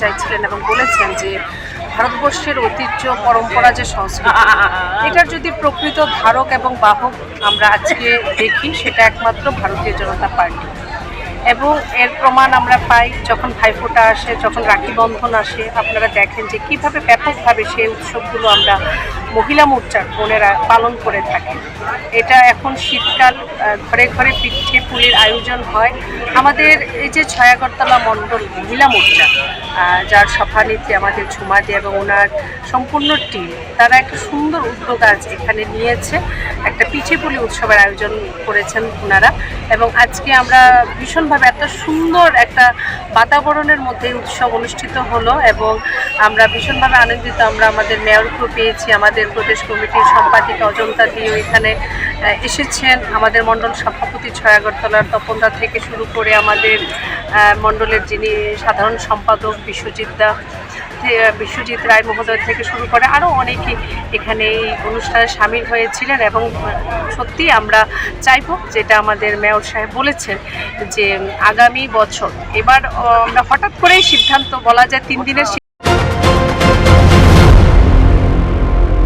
চাইছিলেন এবং বলেছেন যে ভারতবর্ষের ঐতিহ্য পরম্পরা যে সংস্কৃতি এটার যদি প্রকৃত ধারক এবং বাহক আমরা আজকে দেখি সেটা একমাত্র ভারতীয় জনতা পার্টি। এবং এর প্রমাণ আমরা পাই যখন ভাইফোঁটা আসে, যখন রাখি বন্ধন আসে, আপনারা দেখেন যে কীভাবে ব্যাপকভাবে সেই উৎসবগুলো আমরা মহিলা মোর্চার বোনেরা পালন করে থাকি। এটা এখন শীতকাল ঘরে ঘরে পিঠে পুলির আয়োজন হয়। আমাদের এই যে ছয়াগরতলা মণ্ডল মহিলা মোর্চা যার সভানেত্রী আমাদের ঝুমা ঝুমাদি এবং ওনার সম্পূর্ণ টিম, তারা একটা সুন্দর উদ্যোগ আজ এখানে নিয়েছে। একটা পিঠে পুলি উৎসবের আয়োজন করেছেন ওনারা এবং আজকে আমরা ভীষণভাবে এত সুন্দর একটা বাতাবরণের মধ্যে উৎসব অনুষ্ঠিত হলো এবং আমরা ভীষণভাবে আনন্দিত। আমরা আমাদের মেয়রকেও পেয়েছি, আমাদের প্রদেশ কমিটির সম্পাদিকা অজন্তা দিয়েও এখানে এসেছেন। আমাদের মণ্ডল সভাপতি ছয়াগরতলার তপনদা থেকে শুরু করে আমাদের মণ্ডলের যিনি সাধারণ সম্পাদক বিশ্বজিৎ দা বিশ্বজিৎ রায় মহোদয় থেকে শুরু করে আরও অনেকে এখানে এই অনুষ্ঠানে সামিল হয়েছিলেন এবং সত্যি আমরা চাইব, যেটা আমাদের মেয়র সাহেব বলেছেন যে আগামী বছর। এবার আমরা হঠাৎ করেই সিদ্ধান্ত বলা যায় তিন দিনের